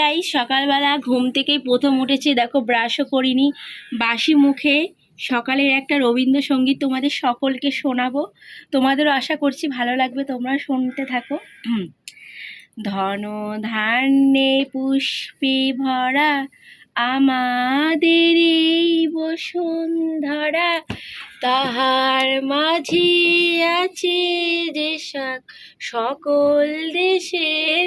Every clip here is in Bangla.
গাই সকালবেলা ঘুম থেকেই প্রথম উঠেছি, দেখো ব্রাশও করিনি, বাসি মুখে সকালের একটা রবীন্দ্রসঙ্গীত তোমাদের সকলকে শোনাবো তোমাদেরও আশা করছি ভালো লাগবে, তোমরা শুনতে থাকো। ধন ধান্যে পুষ্পে ভরা আমাদের এই বসুন্ধরা, তাহার মাঝে আছে যে সকল দেশের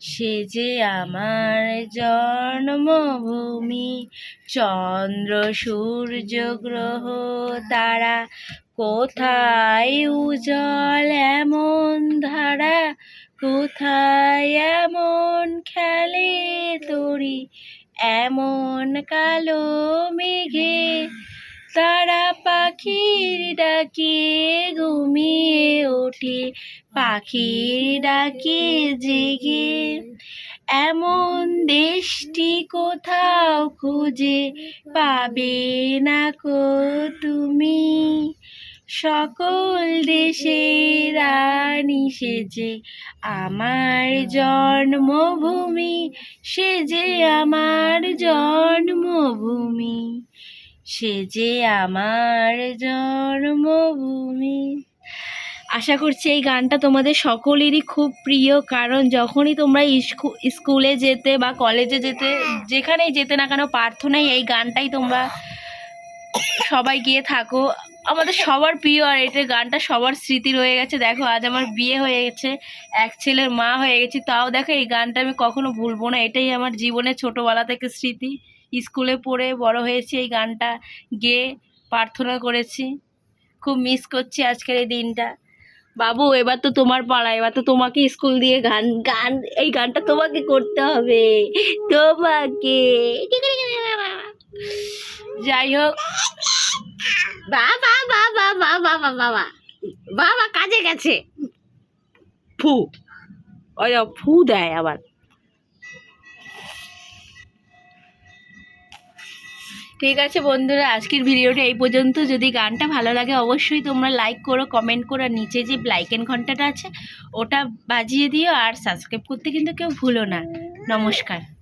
সে যে আমার জন্মভূমি, চন্দ্র, সূর্য, গ্রহ, তারা কোথায় উজ্জ্বল এমন ধারা, কোথায় এমন খেলে তরি, এমন কালো মেঘে তারা পাখির ডাকে ঘুমিয়ে ওঠে, পাখির ডাকে জেগে। এমন দেশটি কোথাও খুঁজে পাবে না কো তুমি? সকল দেশের রানী সেজে, আমার জন্মভূমি সে যে আমার জন্মভূমি সে যে আমার জন্মভূমি। আশা করছি এই গানটা তোমাদের সকলেরই খুব প্রিয়, কারণ যখনই তোমরা স্কুলে যেতে বা কলেজে যেতে, যেখানেই যেতে না কেন প্রার্থনায় এই গানটাই তোমরা সবাই গিয়ে থাকো। আমাদের সবার প্রিয় আর এটা গানটা সবার স্মৃতি রয়ে গেছে, দেখো আজ আমার বিয়ে হয়ে গেছে, এক ছেলের মা হয়ে গেছি, তাও দেখো এই গানটা আমি কখনো ভুলবো না, এটাই আমার জীবনে ছোটোবেলা থেকে স্মৃতি, স্কুলে পড়ে বড় হয়েছি এই গানটা গেয়ে প্রার্থনা করেছি, খুব মিস করছি আজকের এই দিনটা, বাবু এবার তো তোমার পাড়া এবার তো তোমাকে স্কুল দিয়ে গান গান, এই গানটা তোমাকে করতে হবে, তোমাকে, যাই হোক। বাবা বাবা বাবা বাবা বাবা। কাজে গেছে। ফু। ফু দেয় আবার। ঠিক আছে বন্ধুরা, আজকের ভিডিওটা এই পর্যন্ত। যদি গানটা ভালো লাগে, অবশ্যই তোমরা লাইক করো কমেন্ট করো। নিচে যে লাইকেন ঘন্টাটা আছে, ওটা বাজিয়ে দিও। আর সাবস্ক্রাইব করতে কিন্তু কেউ ভুলো না। নমস্কার।